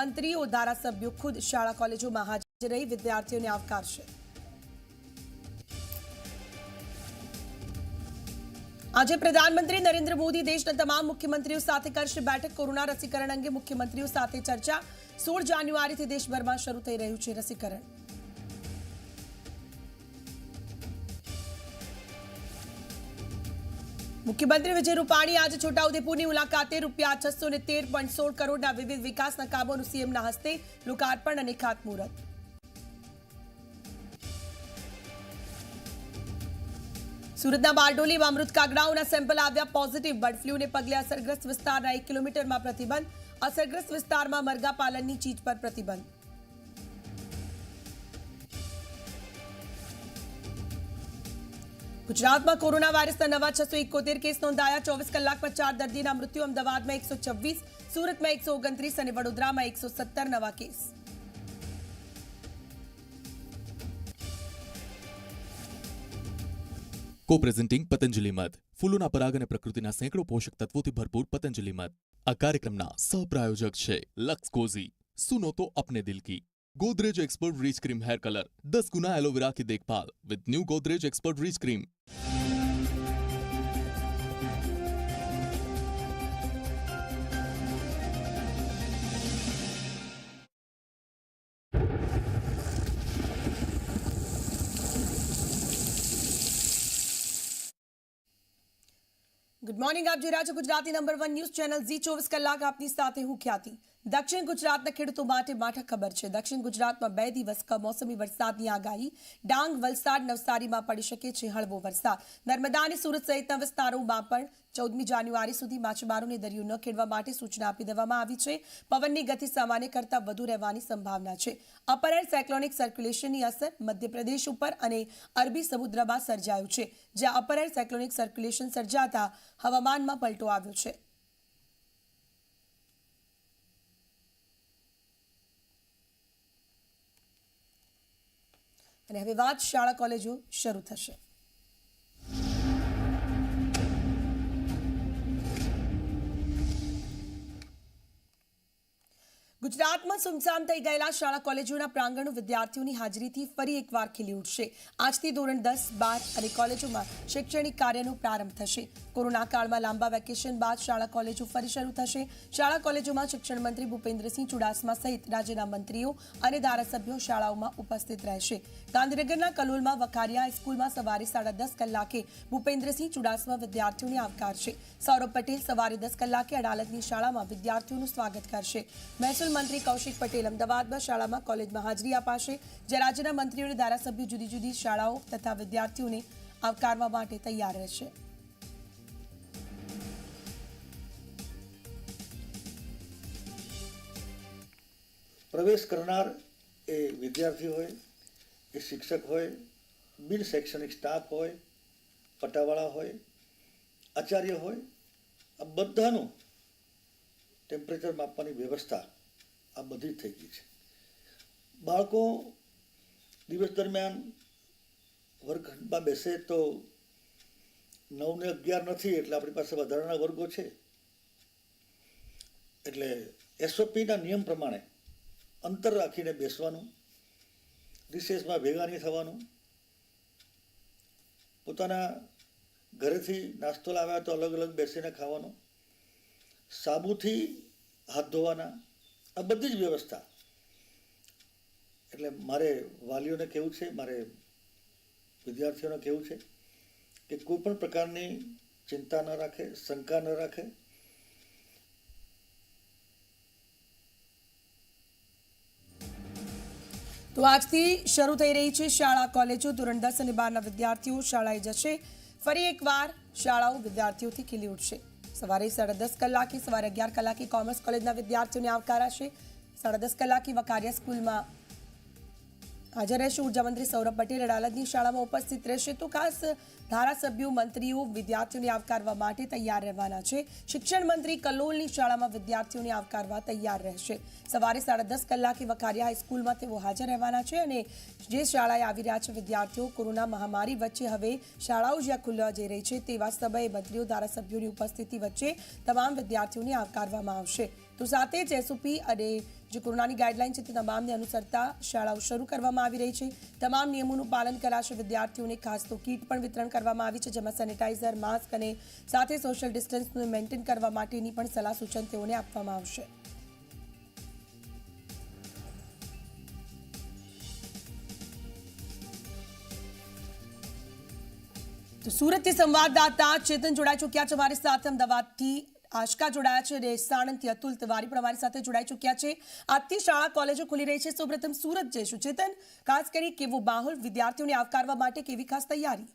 મંત્રીઓ ધારાસભ્યો ખુદ શાળા કોલેજોમાં હાજર રહી વિદ્યાર્થીઓને આવકારશે. આજે પ્રધાનમંત્રી નરેન્દ્ર મોદી દેશના તમામ મુખ્યમંત્રીઓ સાથે કરશે બેઠક. કોરોના રસીકરણ અંગે મુખ્યમંત્રીઓ સાથે ચર્ચા. સોળ જાન્યુઆરીથી દેશભરમાં શરૂ થઈ રહ્યું છે રસીકરણ. મુખ્યમંત્રી વિજય રૂપાણી આજે છોટાઉદેપુરની મુલાકાતે રૂપિયા છસો ને તેર પોઈન્ટ સોળ કરોડના વિવિધ વિકાસના કામોનું સીએમના હસ્તે લોકાર્પણ અને ખાતમુહૂર્ત. સુરતના બારડોલીમાં મૃત કાગડાઓના સેમ્પલ આવ્યા પોઝિટિવ. બર્ડ ફ્લૂને પગલે અસરગ્રસ્ત વિસ્તારના એક કિલોમીટરમાં પ્રતિબંધ. અસરગ્રસ્ત વિસ્તારમાં મરઘા પાલનની ચીજ પર પ્રતિબંધ. ગુજરાતમાં કોરોના વાયરસના નવા છસો એકોતેર કેસ નોંધાયા ચોવીસ કલાકમાં ચાર દર્દીના મૃત્યુ અમદાવાદમાં એકસો છવ્વીસ સુરતમાં એકસો ઓગણત્રીસ અને વડોદરામાં એકસો સત્તર નવા કેસ કો પ્રેઝન્ટિંગ પતંજલિ મધ ફૂલોના પરાગ અને પ્રકૃતિના સેંકડો પોષક તત્વોથી ભરપૂર પતંજલિ મધ આ કાર્યક્રમના સહપ્રાયોજક છે લક્સ કોઝી સુનો તો અપને દિલ કી Godrej expert rich creme hair colour 10 गुना एलोवेरा की देखभाल with new Godrej expert rich creme good morning આપ જોઈ રહ્યા છો Gujarati number one news channel Zee ચોવીસ કલાક આપની સાથે હું ખ્યાતિ દક્ષિણ ગુજરાતના ખેડૂતો માટે માઠા ખબર છે. દક્ષિણ ગુજરાતમાં બે દિવસ કમોસમી વરસાદની આગાહી. ડાંગ, વલસાડ, નવસારીમાં પડી શકે છે હળવો વરસાદ. નર્મદા અને સુરત સહિતના વિસ્તારોમાં પણ ચૌદમી જાન્યુઆરી સુધી માછીમારોને દરિયો ન ખેડવા માટે સૂચના આપી દેવામાં આવી છે. પવનની ગતિ સામાન્ય કરતાં વધુ રહેવાની સંભાવના છે. અપર એર સાયક્લોનિક સર્ક્યુલેશનની અસર મધ્યપ્રદેશ ઉપર અને અરબી સમુદ્રમાં સર્જાયું છે, જ્યાં અપર એર સાયક્લોનિક સર્ક્યુલેશન સર્જાતા હવામાનમાં પલટો આવ્યો છે. અને હવે વાત શાળા કોલેજો શરૂ થશે. ગુજરાતમાં સુમસામ થઈ ગયેલા શાળા કોલેજોના પ્રાંગણો વિદ્યાર્થીઓની હાજરીથી ફરી એકવાર ખીલી ઉઠશે. આજથી ધોરણ દસ, બાર અને કોલેજોમાં શૈક્ષણિક કાર્યનો પ્રારંભ થશે. કોરોના કાળમાં લાંબા વેકેશન બાદ શાળા કોલેજો ફરી શરૂ થશે. શાળા કોલેજોમાં શિક્ષણ મંત્રી ભૂપેન્દ્રસિંહ ચુડાસમા સહિત રાજ્યના મંત્રીઓ અને ધારાસભ્યો શાળાઓમાં ઉપસ્થિત રહેશે. ગાંધીનગરના કલોલમાં વખારિયા હાઈસ્કૂલમાં સવારે સાડા દસ કલાકે ભૂપેન્દ્રસિંહ ચુડાસમા વિદ્યાર્થીઓને આવકારશે. સૌરભ પટેલ સવારે દસ કલાકે અડાલતની શાળામાં વિદ્યાર્થીઓનું સ્વાગત કરશે. મહેસૂલ મંત્રી કૌશિક પટેલ અમદાવાદમાં શાળામાં કોલેજમાં હાજરી અપાશે જે રાજ્યના મંત્રીઓ અને ધારાસભ્યો જુદી જુદી શાળાઓ તથા વિદ્યાર્થીઓને આવકારવા માટે તૈયાર રહેશે. પ્રવેશ કરનાર એ વિદ્યાર્થી હોય, એ શિક્ષક હોય, બિન શૈક્ષણિક સ્ટાફ હોય, પટાવાળા હોય, આચાર્ય હોય, આ બધાનું ટેમ્પરેચર માપવાની વ્યવસ્થા આ બધી થઈ ગઈ છે. બાળકો દિવસ દરમિયાન વર્ગખંડમાં બેસે તો નવ ને અગિયાર નથી એટલે આપણી પાસે વધારાના વર્ગો છે. એટલે એસઓપીના નિયમ પ્રમાણે અંતર રાખીને બેસવાનું, રિસેસમાં ભેગા નહીં થવાનું. પોતાના ઘરેથી નાસ્તો લાવ્યા તો અલગ અલગ બેસીને ખાવાનું. સાબુથી હાથ ધોવાના આ બધી જ વ્યવસ્થા. એટલે મારે વાલીઓને કહેવું છે, મારે વિદ્યાર્થીઓને કહેવું છે કે કોઈ પણ પ્રકારની ચિંતા ન રાખે, શંકા ન રાખે. તો આજથી શરૂ થઈ રહી છે શાળા કોલેજો. ધોરણ દસ અને બારના વિદ્યાર્થીઓ શાળાએ જશે. ફરી એકવાર શાળાઓ વિદ્યાર્થીઓથી ખીલી ઉઠશે. સવારે સાડા દસ કલાકે, સવારે અગિયાર કલાકે કોમર્સ કોલેજના વિદ્યાર્થીઓને આવકારાશે. સાડા દસ કલાકે વકારિયા સ્કૂલમાં હાજર રહેશે ઉર્જામંત્રી સૌરભ પટેલ. અડાલજની શાળામાં ઉપસ્થિત રહેશે તો ખાસ ધારાસભ્યો, મંત્રીઓ, વિદ્યાર્થીઓને આવકારવા માટે તૈયાર રહેવાના છે. શિક્ષણ મંત્રી કલોલની શાળામાં વિદ્યાર્થીઓને આવકારવા તૈયાર રહેશે. સવારે સાડા દસ કલાકે વખારિયા હાઈસ્કૂલમાં તેઓ હાજર રહેવાના છે અને જે શાળાએ આવી રહ્યા છે, વિદ્યાર્થીઓ કોરોના મહામારી વચ્ચે હવે શાળાઓ જ્યાં ખુલવા જઈ રહી છે. તેવા સમયે મંત્રીઓ, ધારાસભ્યોની ઉપસ્થિતિ વચ્ચે તમામ વિદ્યાર્થીઓને આવકારવામાં આવશે. તો સાથે જ એસઓપી અને જે કોરોનાની ગાઈડલાઇન છે તે તમામને અનુસરતા શાળાઓ શરૂ કરવામાં આવી રહી છે. તમામ નિયમોનું પાલન કરાશે. વિદ્યાર્થીઓને ખાસ તો કીટ પણ વિતરણ કરવામાં આવી છે, જેમાં સેનિટાઈઝર, માસ્ક અને સાથે સોશિયલ ડિસ્ટન્સનું મેન્ટેન કરવા માટેની પણ સલાહ સૂચન તેઓને આપવામાં આવશે. તો સુરતથી સંવાદદાતા ચેતન જોડાઈ ચૂક્યા છે. અમારી સાથે અમદાવાદથી આશકા જોડાયા છે. અને સાણંદથી અતુલ તિવારી પણ સાથે જોડાઈ ચૂક્યા છે. આજથી શાળા કોલેજો ખુલી રહી છે. સૌપ્રથમ સુરત જઈશું. ચેતન, ખાસ કરી કેવો માહોલ વિદ્યાર્થીઓને આવકારવા માટે કેવી ખાસ તૈયારી?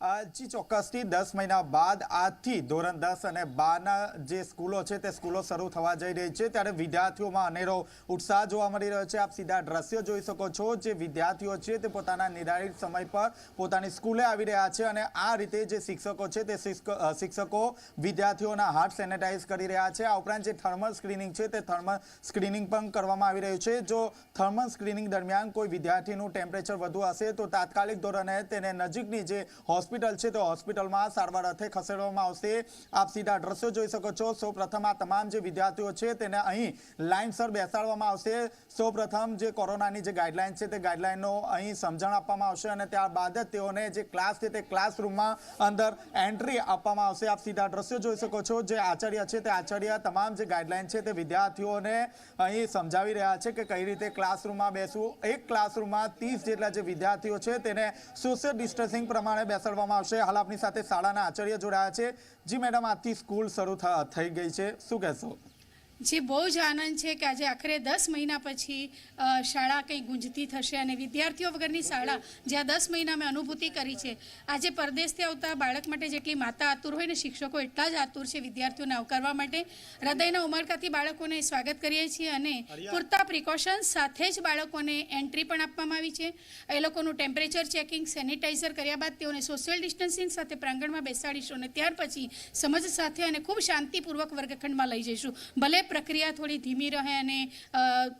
જી ચોક્કસથી દસ મહિના બાદ આજથી ધોરણ દસ અને બારના જે સ્કૂલો છે તે સ્કૂલો શરૂ થવા જઈ રહી છે. ત્યારે વિદ્યાર્થીઓમાં અનેરો ઉત્સાહ જોવા મળી રહ્યો છે. આપ સીધા દ્રશ્યો જોઈ શકો છો જે વિદ્યાર્થીઓ છે તે પોતાના નિર્ધારિત સમય પર પોતાની સ્કૂલે આવી રહ્યા છે અને આ રીતે જે શિક્ષકો છે તે શિક્ષકો વિદ્યાર્થીઓના હાથ સેનેટાઈઝ કરી રહ્યા છે. આ ઉપરાંત જે થર્મલ સ્ક્રીનિંગ છે તે થર્મલ સ્ક્રીનિંગ પણ કરવામાં આવી રહ્યું છે. જો થર્મલ સ્ક્રીનિંગ દરમિયાન કોઈ વિદ્યાર્થીનું ટેમ્પરેચર વધુ હશે તો તાત્કાલિક ધોરણે તેને નજીકની જે હોસ્પિટલ છે, તો હોસ્પિટલમાં સારવાર અર્થે ખસેડવામાં આવશે. આપ સીધા દ્રશ્યો જોઈ શકો છો. સૌ પ્રથમ આ તમામ જે વિદ્યાર્થીઓ છે, તેને અહીં લાઇનસર બેસાડવામાં આવશે. સૌ પ્રથમ જે કોરોનાની જે ગાઈડલાઇન છે, તે ગાઈડલાઇનનો અહીં સમજણ આપવામાં આવશે અને ત્યારબાદ જ તેઓને જે ક્લાસ છે, તે ક્લાસરૂમમાં અંદર એન્ટ્રી આપવામાં આવશે. આપ સીધા દ્રશ્યો જોઈ શકો છો. જે આચાર્ય છે, તે આચાર્ય તમામ જે ગાઈડલાઇન છે, તે વિદ્યાર્થીઓને અહીં સમજાવી રહ્યા છે કે કઈ રીતે ક્લાસરૂમમાં બેસવું. એક ક્લાસરૂમમાં ત્રીસ જેટલા જે વિદ્યાર્થીઓ છે, તેને સોશિયલ ડિસ્ટન્સિંગ પ્રમાણે બેસાડવામાં આવશે. હાલ આપની સાથે શાળાના આચાર્ય જોડાયા છે. જી મેડમ, આજથી સ્કૂલ શરૂ થઈ ગઈ છે. શું કહેશો? જે બહુ જ આનંદ છે કે આજે આખરે દસ મહિના પછી શાળા કંઈ ગુંજતી થશે અને વિદ્યાર્થીઓ વગરની શાળા જ્યાં દસ મહિના મેં અનુભૂતિ કરી છે આજે પરદેશથી આવતા બાળક માટે જેટલી માતા આતુર હોય ને શિક્ષકો એટલા જ આતુર છે વિદ્યાર્થીઓને આવકારવા માટે. હૃદયના ઉમળકાથી બાળકોને સ્વાગત કરીએ છીએ અને પૂરતા પ્રિકોશન્સ સાથે જ બાળકોને એન્ટ્રી પણ આપવામાં આવી છે. એ લોકોનું ટેમ્પરેચર ચેકિંગ સેનિટાઈઝર કર્યા બાદ તેઓને સોશિયલ ડિસ્ટન્સિંગ સાથે પ્રાંગણમાં બેસાડીશું અને ત્યાર પછી સમજ સાથે અને ખૂબ શાંતિપૂર્વક વર્ગખંડમાં લઈ જઈશું. ભલે પ્રક્રિયા થોડી ધીમી રહે અને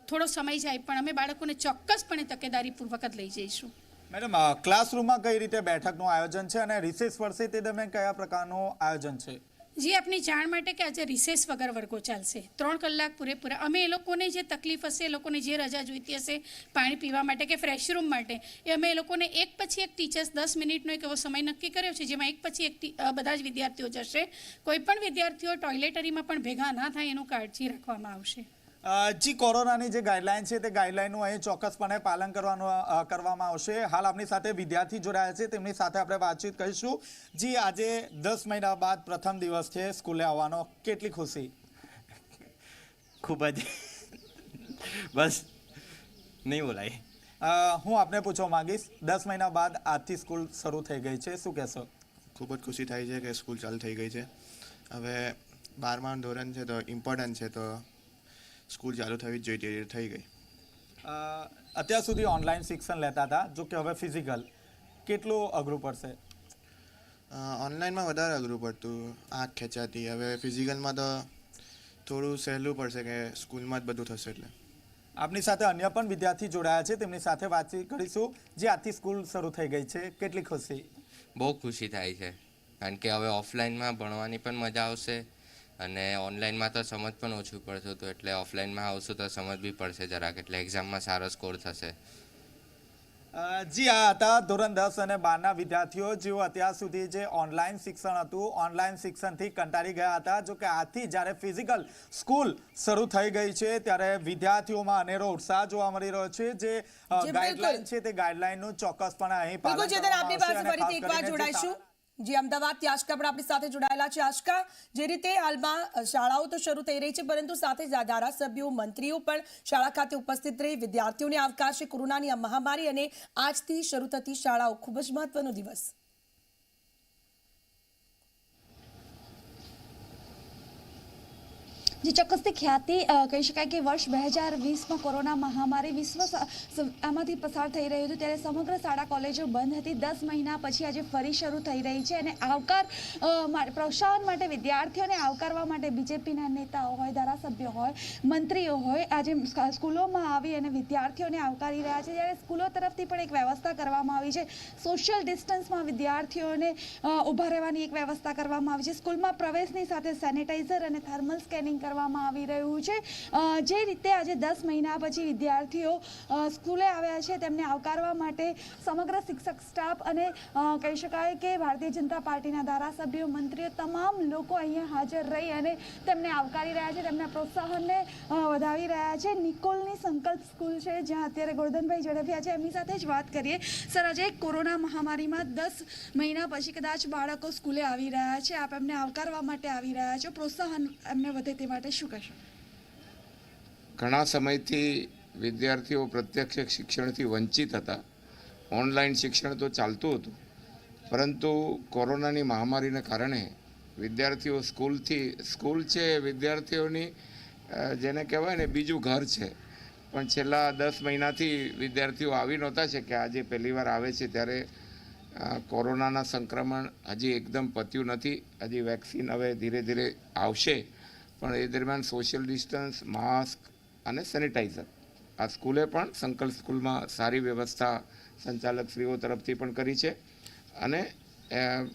થોડો સમય જાય, પણ અમે બાળકોને ચોક્કસપણે તકેદારીપૂર્વક જ લઈ જઈશું. મેડમ ક્લાસરૂમમાં કઈ રીતે બેઠકનું આયોજન છે અને રિસેસ વર્ષે તે દરમિયાન કયા પ્રકારનું આયોજન છે? જે આપની જાણ માટે કે આજે રિસેસ વગર વર્ગો ચાલશે. ત્રણ કલાક પૂરેપૂરા. અમે એ લોકોને જે તકલીફ હશે, એ લોકોને જે રજા જોઈતી હશે, પાણી પીવા માટે કે ફ્રેશ રૂમ માટે, એ અમે એ લોકોને એક પછી એક ટીચર્સ દસ મિનિટનો એક એવો સમય નક્કી કર્યો છે, જેમાં એક પછી એક બધા જ વિદ્યાર્થીઓ જશે. કોઈ પણ વિદ્યાર્થીઓ ટોયલેટરીમાં પણ ભેગા ના થાય, એનું કાળજી રાખવામાં આવશે. જી કોરોનાની જે ગાઈડલાઈન છે તે ગાઈડલાઈનનું અહીં ચોક્કસપણે પાલન કરવાનું કરવામાં આવશે. હાલ આપણી સાથે વિદ્યાર્થી જોડાયા છે. તેમની સાથે આપણે વાતચીત કરીશું. જી આજે દસ મહિના બાદ પ્રથમ દિવસ છે સ્કૂલે આવવાનો. કેટલી ખુશી? ખૂબ જ. બસ નહીં બોલાય. હું આપને પૂછવા માંગીશ દસ મહિના બાદ આજથી સ્કૂલ શરૂ થઈ ગઈ છે. શું કહેશો? ખૂબ જ ખુશી થાય છે કે સ્કૂલ ચાલુ થઈ ગઈ છે. હવે બારમા ધોરણ છે તો ઇમ્પોર્ટન્ટ છે તો સ્કૂલ ચાલુ થવી જ જોઈએ થઈ ગઈ. અત્યાર સુધી ઓનલાઈન શિક્ષણ લેતા હતા જો કે હવે ફિઝિકલ કેટલું અઘરું પડશે? ઓનલાઈનમાં વધારે અઘરું પડતું આંખ ખેંચાતી. હવે ફિઝિકલમાં તો થોડું સહેલું પડશે કે સ્કૂલમાં જ બધું થશે એટલે. આપની સાથે અન્ય પણ વિદ્યાર્થી જોડાયા છે તેમની સાથે વાતચીત કરીશું જે આજથી સ્કૂલ શરૂ થઈ ગઈ છે. કેટલી ખુશી? બહુ ખુશી થાય છે કારણ કે હવે ઓફલાઈનમાં ભણવાની પણ મજા આવશે અને ઓનલાઈનમાં તો સમજ પણ ઓછું પડતું હતું એટલે ઓફલાઈનમાં આવશું તો સમજ બી પડશે જરાક એટલે એક્ઝામમાં સારો સ્કોર થશે. જી આ હતા ધોરણ દસ અને બારના વિદ્યાર્થીઓ જેઓ અત્યાર સુધી જે ઓનલાઈન શિક્ષણ હતું ઓનલાઈન શિક્ષણથી કંટાળી ગયા હતા. જો કે આથી જ્યારે ફિઝિકલ સ્કૂલ શરૂ થઈ ગઈ છે ત્યારે વિદ્યાર્થીઓમાં અનેરો ઉત્સાહ જોવા મળી રહ્યો છે. જે ગાઈડલાઈન છે તે ગાઈડલાઈનનું ચોક્કસપણે અહીં પાલન કરવામાં આવશે જે અમદાવાદથી આશકા પણ આપણી સાથે જોડાયેલા છે. આશકા, જે રીતે હાલમાં શાળાઓ તો શરૂ થઈ રહી છે, પરંતુ સાથે જ ધારાસભ્યો, મંત્રીઓ પણ શાળા ખાતે ઉપસ્થિત રહી. વિદ્યાર્થીઓને આવકારશે કોરોનાની મહામારી અને આજથી શરૂ થતી શાળાઓ. ખૂબ જ મહત્વનો દિવસ. જે ચોક્કસથી ખ્યાતિ કહી શકાય કે વર્ષ બે હજાર વીસમાં કોરોના મહામારી વિશ્વ આમાંથી પસાર થઈ રહ્યું હતું, ત્યારે સમગ્ર શાળા કોલેજો બંધ હતી. દસ મહિના પછી આજે ફરી શરૂ થઈ રહી છે અને આવકાર પ્રોત્સાહન માટે વિદ્યાર્થીઓને આવકારવા માટે બીજેપીના નેતાઓ હોય, ધારાસભ્યો હોય, મંત્રીઓ હોય, આજે સ્કૂલોમાં આવી અને વિદ્યાર્થીઓને આવકારી રહ્યા છે. જ્યારે સ્કૂલો તરફથી પણ એક વ્યવસ્થા કરવામાં આવી છે. સોશિયલ ડિસ્ટન્સમાં વિદ્યાર્થીઓને ઊભા રહેવાની એક વ્યવસ્થા કરવામાં આવી છે. સ્કૂલમાં પ્રવેશની સાથે સેનિટાઈઝર અને થર્મલ સ્કેનિંગ કરવામાં આવી રહ્યું છે. જે રીતે આજે દસ મહિના પછી વિદ્યાર્થીઓ સ્કૂલે આવ્યા છે, તેમને આવકારવા માટે સમગ્ર શિક્ષક સ્ટાફ અને કહી શકાય કે ભારતીય જનતા પાર્ટીના ધારાસભ્યો, મંત્રીઓ તમામ લોકો અહીંયા હાજર રહી અને તેમને આવકારી રહ્યા છે, તેમના પ્રોત્સાહનને વધાવી રહ્યા છે. નિકોલની સંકલ્પ સ્કૂલ છે, જ્યાં અત્યારે ગોરધનભાઈ ઝડપિયા છે. એમની સાથે જ વાત કરીએ. સર, આજે કોરોના મહામારીમાં દસ મહિના પછી કદાચ બાળકો સ્કૂલે આવી રહ્યા છે. આપ એમને આવકારવા માટે આવી રહ્યા છો. પ્રોત્સાહન એમને વધે તે માટે. શું કહેશો? ઘણા સમયથી વિદ્યાર્થીઓ પ્રત્યક્ષ શિક્ષણથી વંચિત હતા. ઓનલાઈન શિક્ષણ તો ચાલતું હતું. પરંતુ કોરોનાની મહામારીને કારણે વિદ્યાર્થીઓ સ્કૂલથી, સ્કૂલ છે, વિદ્યાર્થીઓની જેને કહેવાય ને બીજું ઘર છે. પણ છેલ્લા દસ મહિનાથી વિદ્યાર્થીઓ આવી નહોતા છે કે આજે પહેલીવાર આવે છે ત્યારે કોરોનાના સંક્રમણ હજી એકદમ પત્યું નથી. હજી વેક્સિન હવે ધીરે ધીરે આવશે. પણ એ દરમિયાન સોશિયલ ડિસ્ટન્સ માસ્ક અને સેનિટાઈઝર આ સ્કૂલે પણ સંકલ્પ સ્કૂલમાં સારી વ્યવસ્થા સંચાલકશ્રીઓ તરફથી પણ કરી છે. અને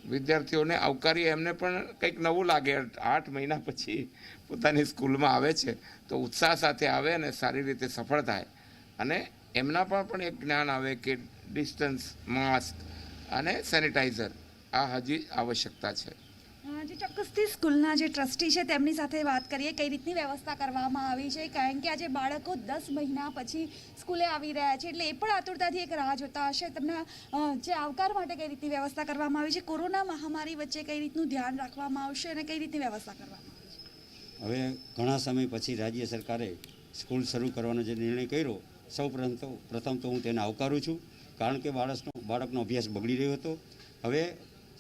વિદ્યાર્થીઓને આવકારી એમને પણ કંઈક નવું લાગે. આઠ મહિના પછી પોતાની સ્કૂલમાં આવે છે, તો ઉત્સાહ સાથે આવે અને સારી રીતે સફળ થાય. અને એમના પણ પણ એક જ્ઞાન આવે કે ડિસ્ટન્સ માસ્ક અને સેનિટાઈઝર આ હજી આવશ્યકતા છે. જે ચોક્કસથી સ્કૂલના જે ટ્રસ્ટી છે, તેમની સાથે વાત કરીએ, કઈ રીતની વ્યવસ્થા કરવામાં આવી છે, કારણ કે આજે બાળકો દસ મહિના પછી સ્કૂલે આવી રહ્યા છે, એટલે એ પણ આતુરતાથી એક રાહ જોતા હશે. તેમના જે આવકાર માટે કઈ રીતની વ્યવસ્થા કરવામાં આવી છે? કોરોના મહામારી વચ્ચે કઈ રીતનું ધ્યાન રાખવામાં આવશે અને કઈ રીતની વ્યવસ્થા કરવામાં આવશે હવે ઘણા સમય પછી રાજ્ય સરકારે સ્કૂલ શરૂ કરવાનો જે નિર્ણય કર્યો, સૌ પ્રથમ તો હું તેને આવકારું છું, કારણ કે બાળકનો બાળકનો અભ્યાસ બગડી રહ્યો હતો. હવે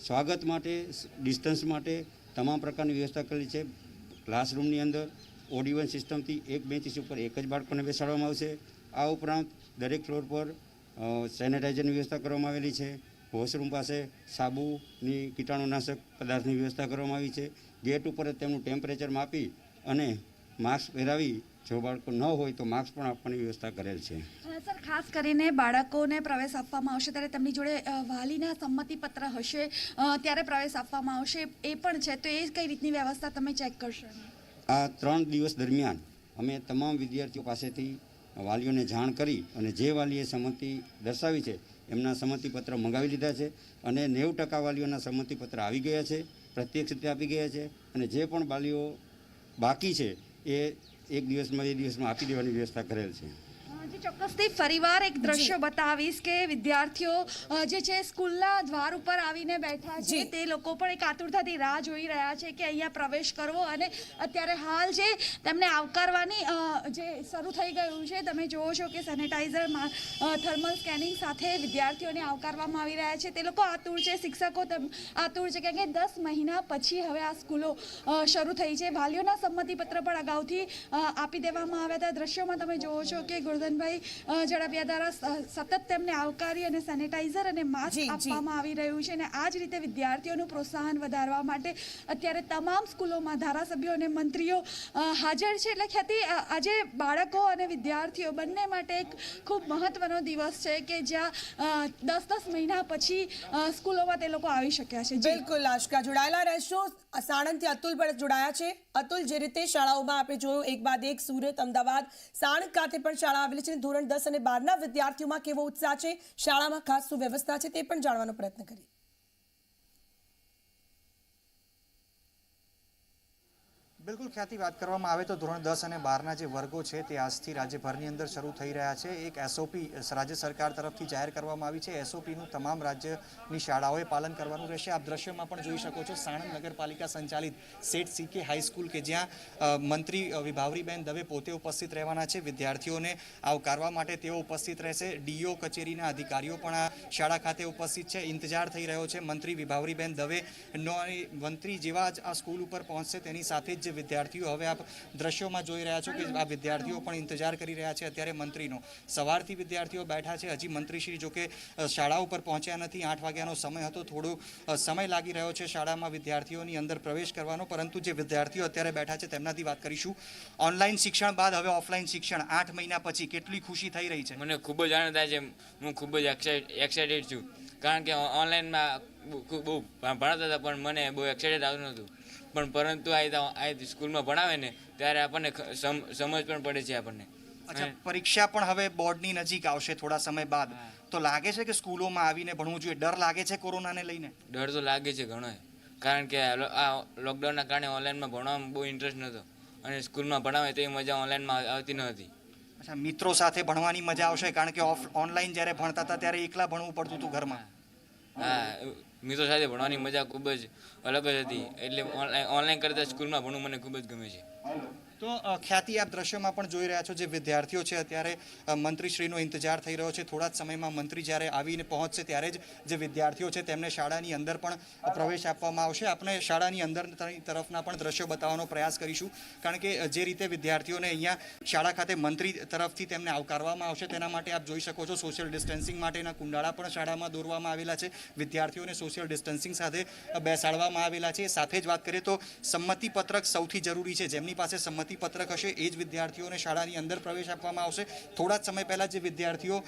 સ્વાગત માટે, ડિસ્ટન્સ માટે તમામ પ્રકારની વ્યવસ્થા કરેલી છે. ક્લાસરૂમની અંદર ઓડિવન સિસ્ટમથી એક બેન્ચીસ ઉપર એક જ બાળકોને બેસાડવામાં આવશે. આ ઉપરાંત દરેક ફ્લોર પર સેનેટાઇઝરની વ્યવસ્થા કરવામાં આવેલી છે. વોશરૂમ પાસે સાબુની કીટાણુનાશક પદાર્થની વ્યવસ્થા કરવામાં આવી છે. ગેટ ઉપર તેમનું ટેમ્પરેચર માપી અને માસ્ક પહેરાવી જો બાળકો ન હોય તો માસ્ક પણ આપવાની વ્યવસ્થા કરેલ છે. સર ખાસ કરીને બાળકોને પ્રવેશ આપવામાં આવશે ત્યારે તેમની જોડે વાલીના સંમતિપત્ર હશે ત્યારે પ્રવેશ આપવામાં આવશે એ પણ છે. તો એ કઈ રીતની વ્યવસ્થા તમે ચેક કરશો? આ ત્રણ દિવસ દરમિયાન અમે તમામ વિદ્યાર્થીઓ પાસેથી વાલીઓને જાણ કરી અને જે વાલીએ સંમતિ દર્શાવી છે એમના સંમતિપત્ર મંગાવી લીધા છે અને નેવું ટકા વાલીઓના સંમતિપત્ર આવી ગયા છે પ્રત્યક્ષ રીતે આપી ગયા છે અને જે પણ વાલીઓ બાકી છે એ એક દિવસમાં એ દિવસમાં આપી દેવાની વ્યવસ્થા કરેલ છે. જે ચોક્કસથી ફરીવાર એક દ્રશ્ય બતાવીશ કે વિદ્યાર્થીઓ જે છે સ્કૂલના દ્વાર ઉપર આવીને બેઠા છે તે લોકો પણ એક આતુરતાથી રાહ જોઈ રહ્યા છે કે અહીંયા પ્રવેશ કરવો અને અત્યારે હાલ જે તેમને આવકારવાની જે શરૂ થઈ ગયું છે તમે જુઓ છો કે સેનિટાઈઝર થર્મલ સ્કેનિંગ સાથે વિદ્યાર્થીઓને આવકારવામાં આવી રહ્યા છે. તે લોકો આતુર છે શિક્ષકો આતુર છે કારણ કે દસ મહિના પછી હવે આ સ્કૂલો શરૂ થઈ છે. વાલીઓના સંમતિપત્ર પણ અગાઉથી આપી દેવામાં આવ્યા હતા. દ્રશ્યોમાં તમે જુઓ છો કે ગોરધનભાઈ અ, ઝડપિયા દ્વારા સતત તેમને આવકારી અને સેનેટાઈઝર અને માસ્ક. આપવામાં આવી રહ્યું છે અને આ જ રીતે વિદ્યાર્થીઓનું પ્રોત્સાહન વધારવા માટે અત્યારે તમામ સ્કૂલોમાં ધારાસભ્યો અને મંત્રીઓ હાજર છે. એટલે ખ્યાતિ આજે બાળકો અને વિદ્યાર્થીઓ બંને માટે એક ખૂબ મહત્વનો દિવસ છે કે જ્યાં દસ દસ મહિના પછી સ્કૂલોમાં તે લોકો આવી શક્યા છે. બિલકુલ આશકા જોડાયેલા રહેશો. સાણંદથી અતુલ પણ જોડાયા છે. અતુલ, જે રીતે શાળાઓમાં આપણે જોયું, એક બાદ એક સુરત, અમદાવાદ, સાણંદ ખાતે પણ શાળા આવેલી છે ધોરણ દસ અને બારના વિદ્યાર્થીઓમાં કેવો ઉત્સાહ છે, શાળામાં ખાસ સુવ્યવસ્થા વ્યવસ્થા છે તે પણ જાણવાનો પ્રયત્ન કરીએ. બિલકુલ ખ્યાતિ વાત કરવામાં આવે તો ધોરણ દસ અને બારના જે વર્ગો છે તે આજથી રાજ્યભરની અંદર શરૂ થઈ રહ્યા છે. એક એસઓપી રાજ્ય સરકાર તરફથી જાહેર કરવામાં આવી છે. એસઓપીનું તમામ રાજ્યની શાળાઓએ પાલન કરવાનું રહેશે. આપ દ્રશ્યમાં પણ જોઈ શકો છો સાણંદ નગરપાલિકા સંચાલિત સેટ સીકે હાઈસ્કૂલ કે જ્યાં મંત્રી વિભાવરીબેન દવે પોતે ઉપસ્થિત રહેવાના છે. વિદ્યાર્થીઓને આવકારવા માટે તેઓ ઉપસ્થિત રહેશે. ડીઓ કચેરીના અધિકારીઓ પણ આ શાળા ખાતે ઉપસ્થિત છે. ઇંતજાર થઈ રહ્યો છે. મંત્રી વિભાવરીબેન દવે નો મંત્રી જેવા જ આ સ્કૂલ ઉપર પહોંચશે તેની સાથે જ જે વિદ્યાર્થીઓ, હવે આપ દ્રશ્યોમાં જોઈ રહ્યા છો કે આ વિદ્યાર્થીઓ પણ ઇંતજાર કરી રહ્યા છે અત્યારે મંત્રીનો. સવારથી વિદ્યાર્થીઓ બેઠા છે, હજી મંત્રીશ્રી જોકે શાળા ઉપર પહોંચ્યા નથી, આઠ વાગ્યાનો સમય હતો, થોડો સમય લાગી રહ્યો છે શાળામાં વિદ્યાર્થીઓની અંદર પ્રવેશ કરવાનો, પરંતુ જે વિદ્યાર્થીઓ અત્યારે બેઠા છે તેમનાથી વાત કરીશું. ઓનલાઈન શિક્ષણ બાદ હવે ઓફલાઈન શિક્ષણ, આઠ મહિના પછી કેટલી ખુશી થઈ રહી છે? મને ખૂબ જ આનંદ થાય છે, હું ખૂબ જ એક્સાઇટેડ છું. કારણ કે ઓનલાઈનમાં બહુ ભણતા હતા, પણ મને બહુ એક્સાઇટેડ આવતું નહોતું. પણ પરંતુ આ આ સ્કૂલમાં ભણાવે ને ત્યારે આપણને સમજ પણ પડે છે આપણને. અચ્છા પરીક્ષા પણ હવે બોર્ડની નજીક આવશે થોડા સમય બાદ. તો લાગે છે કે સ્કૂલોમાં આવીને ભણવું જોઈએ? ડર લાગે છે કોરોનાને લઈને? ડર તો લાગે છે ઘણો. કારણ કે આ આ લોકડાઉનના કારણે ઓનલાઈનમાં ભણવામાં બહુ ઇન્ટરેસ્ટ નહોતો. અને સ્કૂલમાં ભણાવે તો એ મજા ઓનલાઈનમાં આવતી ન હતી અચ્છા મિત્રો સાથે ભણવાની મજા આવશે? કારણ કે ઓફ ઓનલાઈન જ્યારે ભણતા હતા ત્યારે એકલા ભણવું પડતું હતું ઘરમાં. હા મિત્રો સાથે ભણવાની મજા ખૂબ જ અલગ જ હતી. એટલે ઓનલાઈન કરતાં સ્કૂલમાં ભણવું મને ખૂબ જ ગમે છે. તો ખ્યાતિ આપ દ્રશ્યમાં પણ જોઈ રહ્યા છો જે વિદ્યાર્થીઓ છે અત્યારે મંત્રીશ્રીનો ઇંતજાર થઈ રહ્યો છે. થોડા જ સમયમાં મંત્રી જ્યારે આવીને પહોંચશે ત્યારે જ જે વિદ્યાર્થીઓ છે તેમને શાળાની અંદર પણ પ્રવેશ આપવામાં આવશે. આપણે શાળાની અંદર તરફના પણ દ્રશ્યો બતાવવાનો પ્રયાસ કરીશું. કારણ કે જે રીતે વિદ્યાર્થીઓને અહીંયા શાળા ખાતે મંત્રી તરફથી તેમને આવકારવામાં આવશે તેના માટે આપ જોઈ શકો છો સોશિયલ ડિસ્ટન્સિંગ માટેના કુંડાળા પણ શાળામાં દોરવામાં આવેલા છે. વિદ્યાર્થીઓને સોશિયલ ડિસ્ટન્સિંગ સાથે બેસાડવામાં આવેલા છે. સાથે જ વાત કરીએ તો સંમતિ પત્રક સૌથી જરૂરી છે. જેમની પાસે સંમતિ પત્રક હશે, એ જ વિદ્યાર્થીઓને શાળાની અંદર પ્રવેશ આપવામાં આવશે. થોડા સમય પહેલાં જે વિદ્યાર્થીઓ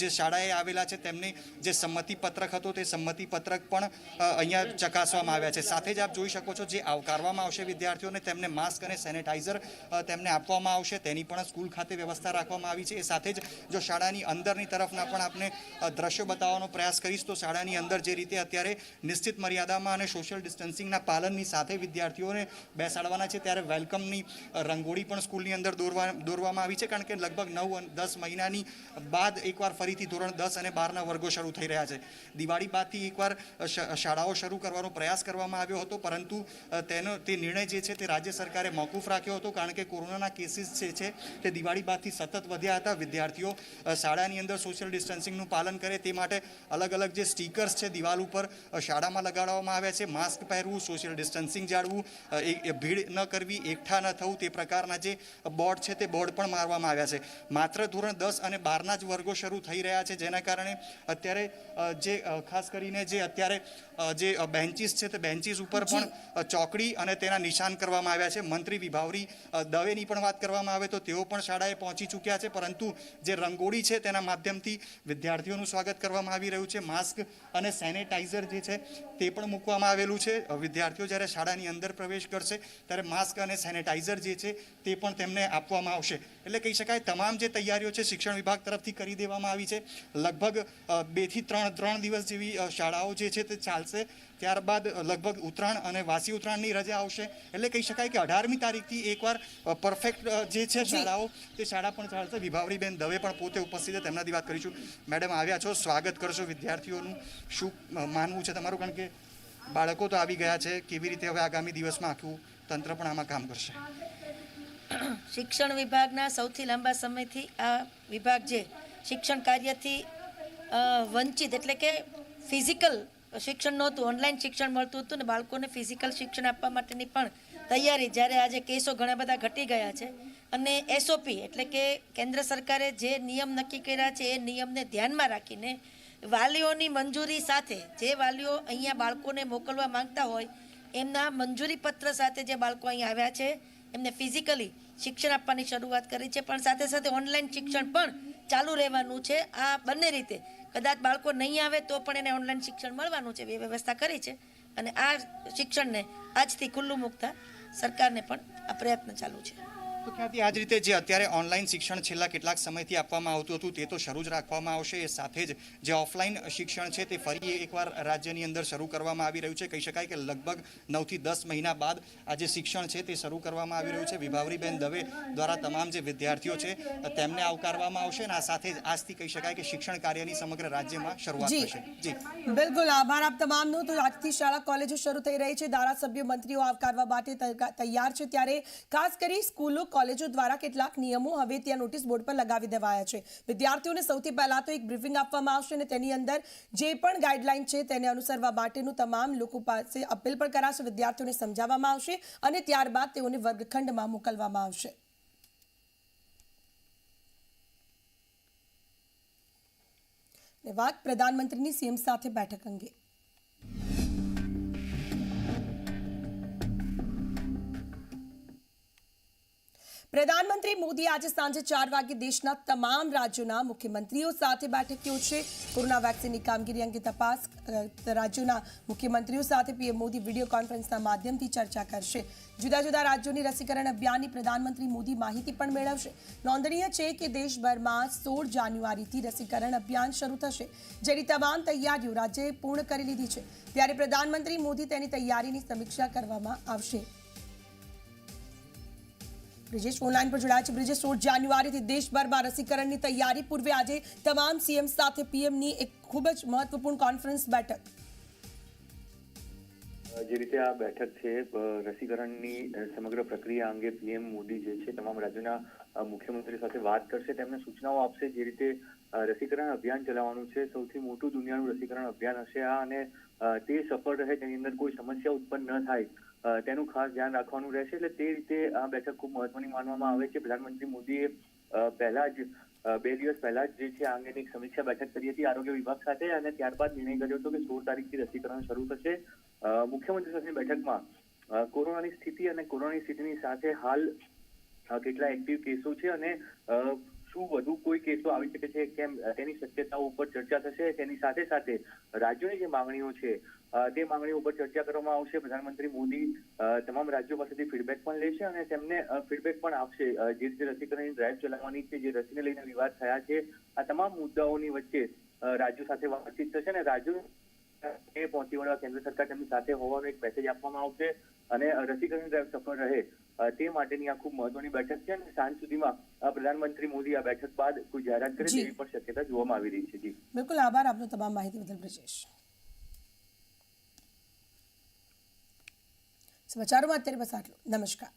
જે શાળાએ આવેલા છે, તેમને જે સંમતિ પત્રક હતો, તે સંમતિ પત્રક પણ અહીંયા ચકાસવામાં આવ્યા છે. સાથે જ આપ જોઈ શકો છો, જે આવકારવામાં આવશે વિદ્યાર્થીઓને, તેમને માસ્ક અને સેનેટાઈઝર તેમને આપવામાં આવશે. તેની પણ સ્કૂલ ખાતે વ્યવસ્થા રાખવામાં આવી છે. એ સાથે જ જો શાળાની અંદરની તરફના પણ આપણે દ્રશ્યો બતાવવાનો પ્રયાસ કરીશ, તો શાળાની અંદર જે રીતે અત્યારે નિશ્ચિત મર્યાદામાં અને સોશિયલ ડિસ્ટન્સિંગના પાલનની સાથે વિદ્યાર્થીઓને બેસાડવાના છે, ત્યારે વેલકમની રંગોળી પણ સ્કૂલની અંદર દોરવા દોરવામાં આવી છે, કારણ કે લગભગ નવ દસ મહિનાની બાદ એકવાર ફરીથી ધોરણ દસ અને બારના વર્ગો શરૂ થઈ રહ્યા છે. દિવાળી બાદથી એકવાર શાળાઓ શરૂ કરવાનો પ્રયાસ કરવામાં આવ્યો હતો, પરંતુ તેનો તે નિર્ણય જે છે તે રાજ્ય સરકારે મોકૂફ રાખ્યો હતો, કારણ કે કોરોનાના કેસીસ જે છે તે દિવાળી બાદથી સતત વધ્યા હતા. વિદ્યાર્થીઓ શાળાની અંદર સોશિયલ ડિસ્ટન્સિંગનું પાલન કરે તે માટે અલગ અલગ જે સ્ટીકર્સ છે દિવાલ ઉપર શાળામાં લગાડવામાં આવ્યા છે. માસ્ક પહેરવું સોશિયલ ડિસ્ટન્સિંગ જાળવું ભીડ ન કરવી, એકઠા ન થવું તે પ્રકારના જે બોર્ડ છે તે બોર્ડ પણ મારવામાં આવ્યા છે. માત્ર ધોરણ દસ અને બારના જ વર્ગો શરૂ થઈ રહ્યા છે, જેના કારણે અત્યારે જે ખાસ કરીને જે અત્યારે જે બેન્ચીસ છે તે બેન્ચીસ ઉપર પણ ચોકડી અને તેના નિશાન કરવામાં આવ્યા છે. મંત્રી વિભાવરી દવેની પણ વાત કરવામાં આવે તો તેઓ પણ શાળાએ પહોંચી ચૂક્યા છે. પરંતુ જે રંગોળી છે તેના માધ્યમથી વિદ્યાર્થીઓનું સ્વાગત કરવામાં આવી રહ્યું છે. માસ્ક અને સેનેટાઈઝર જે છે તે પણ મૂકવામાં આવેલું છે. વિદ્યાર્થીઓ જ્યારે શાળાની અંદર પ્રવેશ કરશે ત્યારે માસ્ક અને સેનેટાઈઝર જે છે તે પણ તેમને આપવામાં આવશે. એટલે કહી શકાય તમામ જે તૈયારીઓ છે શિક્ષણ વિભાગ તરફથી કરી દેવામાં આવી છે. લગભગ બેથી ત્રણ ત્રણ દિવસ જેવી શાળાઓ જે છે તે ચાલશે. ત્યારબાદ લગભગ ઉત્તરાયણ અને વાસી ઉત્તરાયણની રજા આવશે. એટલે કહી શકાય કે અઢારમી તારીખથી એકવાર પરફેક્ટ જે છે શાળાઓ તે શાળા પણ ચાલશે. વિભાવરીબેન દવે પણ પોતે ઉપસ્થિત છે તેમનાથી વાત કરીશું. મેડમ આવ્યા છો સ્વાગત કરશો વિદ્યાર્થીઓનું. શું માનવું છે તમારું? કારણ કે બાળકો તો આવી ગયા છે કેવી રીતે હવે આગામી દિવસમાં આખું તંત્ર પણ આમાં કામ કરશે? શિક્ષણ વિભાગના સૌથી લાંબા સમયથી આ વિભાગ જે શિક્ષણ કાર્યથી વંચિત એટલે કે ફિઝિકલ શિક્ષણ નહોતું ઓનલાઈન શિક્ષણ મળતું હતું ને બાળકોને ફિઝિકલ શિક્ષણ આપવા માટેની પણ તૈયારી. જ્યારે આજે કેસો ઘણા બધા ઘટી ગયા છે અને એસઓપી એટલે કે કેન્દ્ર સરકારે જે નિયમ નક્કી કર્યા છે એ નિયમને ધ્યાનમાં રાખીને વાલીઓની મંજૂરી સાથે જે વાલીઓ અહીંયા બાળકોને મોકલવા માંગતા હોય, એમના મંજૂરી પત્ર સાથે જે બાળકો અહીં આવ્યા છે, એમને ફિઝિકલી શિક્ષણ આપવાની શરૂઆત કરી છે. પણ સાથે સાથે ઓનલાઈન શિક્ષણ પણ ચાલુ રહેવાનું છે. આ બંને રીતે કદાચ બાળકો નહીં આવે તો પણ એને ઓનલાઈન શિક્ષણ મળવાનું છે એ વ્યવસ્થા કરી છે. અને આ શિક્ષણને આજથી ખુલ્લું મૂકતા સરકારને પણ આ પ્રયત્ન ચાલુ છે. તો આ જ રીતે જે અત્યારે ઓનલાઈન શિક્ષણ છેલ્લા કેટલાક સમયથી આપવામાં આવતું હતું તે તો શરૂ જ રાખવામાં આવશે. એ સાથે જ જે ઓફલાઈન શિક્ષણ છે તે ફરી એકવાર રાજ્યની અંદર શરૂ કરવામાં આવી રહ્યું છે. કહી શકાય કે લગભગ નવથી દસ મહિના બાદ આ જે શિક્ષણ છે તે શરૂ કરવામાં આવી રહ્યું છે. વિભાવરીબેન દવે દ્વારા તમામ જે વિદ્યાર્થીઓ છે તેમને આવકારવામાં આવશે અને આ સાથે જ આજથી કહી શકાય કે શિક્ષણ કાર્યની સમગ્ર રાજ્યમાં શરૂઆત થશે. જી. બિલકુલ આભાર આપ તમામનો. તો આજથી શાળા કોલેજો શરૂ થઈ રહી છે. ધારાસભ્ય મંત્રીઓ આવકારવા માટે તૈયાર છે ત્યારે ખાસ કરી સ્કૂલો કોલેજો દ્વારા કેટલાક નિયમો હવે ત્યાં નોટિસ બોર્ડ પર લગાવી દેવાયા છે. વિદ્યાર્થીઓને સૌથી પહેલા તો એક બ્રીફિંગ આપવામાં આવશે અને તેની અંદર જે પણ ગાઈડલાઈન છે તેને અનુસરવા માટેનું તમામ લોકો પાસે અપીલ પણ કરાશે, વિદ્યાર્થીઓને સમજાવવામાં આવશે અને ત્યારબાદ તેઓને વર્ગખંડમાં મોકલવામાં આવશે. વાત પ્રધાનમંત્રીની સીએમ સાથે બેઠક અંગે. પ્રધાનમંત્રી મોદી આજે સાંજે ચાર વાગે દેશના તમામ રાજ્યોના મુખ્યમંત્રીઓ સાથે બેઠક યોજશે. કોરોના વેક્સિનની કામગીરી અંગે તપાસ રાજ્યોના મુખ્યમંત્રીઓ સાથે પીએમ મોદી વીડિયો કોન્ફરન્સના માધ્યમથી ચર્ચા કરશે. જુદા જુદા રાજ્યોની રસીકરણ અભિયાનની પ્રધાનમંત્રી મોદી માહિતી પણ મેળવશે. નોંધનીય છે કે દેશભરમાં સોળ જાન્યુઆરીથી રસીકરણ અભિયાન શરૂ થશે, જેની તમામ તૈયારીઓ રાજ્યએ પૂર્ણ કરી લીધી છે. ત્યારે પ્રધાનમંત્રી મોદી તેની તૈયારીની સમીક્ષા કરવામાં આવશે. બ્રિજેશ ઓનલાઈન પર જોડાયા છે. બ્રિજેશ, સોળ જાન્યુઆરીથી દેશભરમાં રસીકરણની તૈયારી પૂર્વે. આજે તમામ સીએમ સાથે પીએમની એક ખૂબ જ મહત્વપૂર્ણ કોન્ફરન્સ બેઠક. જે રીતે આ બેઠક છે રસીકરણની સમગ્ર પ્રક્રિયા અંગે પીએમ મોદી જે છે, તમામ રાજ્યોના મુખ્યમંત્રી સાથે વાત કરશે. તેમને સૂચનાઓ આપશે જે રીતે રસીકરણ અભિયાન ચલાવવાનું છે. સૌથી મોટું દુનિયાનું રસીકરણ અભિયાન હશે આ અને તે સફળ રહે તેની અંદર કોઈ સમસ્યા ઉત્પન્ન ન થાય. તેનું ખાસ ધ્યાન રાખવાનું રહેશે. એટલે તે રીતે આ બેઠક ખૂબ મહત્વની માનવામાં આવે છે. પ્રધાનમંત્રી મોદીએ પહેલા જ બે દિવસ પહેલા જ જે છે આ અંગેની સમીક્ષા બેઠક કરી હતી આરોગ્ય વિભાગ સાથે અને ત્યારબાદ નિર્ણય કર્યો હતો કે સોળ તારીખથી રસીકરણ શરૂ થશે. મુખ્યમંત્રી સાથેની બેઠકમાં કોરોનાની સ્થિતિ અને કોરોનાની સ્થિતિની સાથે હાલ કેટલા એક્ટિવ કેસો છે અને શું વધુ કોઈ કેસો આવી શકે છે, કેમ, તેની શક્યતાઓ ઉપર ચર્ચા થશે. તેની સાથે સાથે રાજ્યોની જે માંગણીઓ છે તે માંગણીઓ ઉપર ચર્ચા કરવામાં આવશે પ્રધાનમંત્રી મોદી તમામ રાજ્યો પાસેથી ફીડબેક પણ લેશે અને તેમને ફીડબેક પણ આપશે. જે રીતે રસીકરણની ડ્રાઈવ ચલાવવાની છે જે રસીને લઈને વિવાદ થયા છે આ તમામ મુદ્દાઓની વચ્ચે રાજ્યો સાથે વાતચીત થશે અને રાજ્યો એ પહોંચી વળવા કેન્દ્ર સરકાર તેમની સાથે હોવાનો એક મેસેજ આપવામાં આવશે અને રસીકરણ ડ્રાઈવ સફળ રહે તે માટેની આ ખૂબ મહત્વની બેઠક છે અને સાંજ સુધીમાં પ્રધાનમંત્રી મોદી આ બેઠક બાદ કોઈ જાહેરાત કરે તેવી પણ શક્યતા જોવામાં આવી રહી છે. જી. બિલકુલ આભાર આપનો તમામ માહિતી બદલ બ્રિજેશ સમાચારોમાં અત્યારે બસ આટલું નમસ્કાર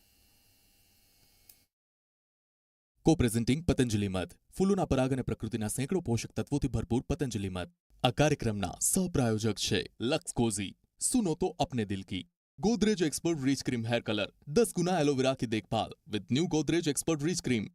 કો પ્રેઝન્ટિંગ પતંજલિ મધ ફૂલોના પરાગ અને પ્રકૃતિના સેંકડો પોષક તત્વોથી ભરપૂર પતંજલિ મધ આ કાર્યક્રમના સહપ્રાયોજક છે લક્સ કોઝી સુનો તો અપને દિલ કી Godrej expert rich creme hair colour 10 गुना एलोवेरा की देखभाल with new Godrej expert rich creme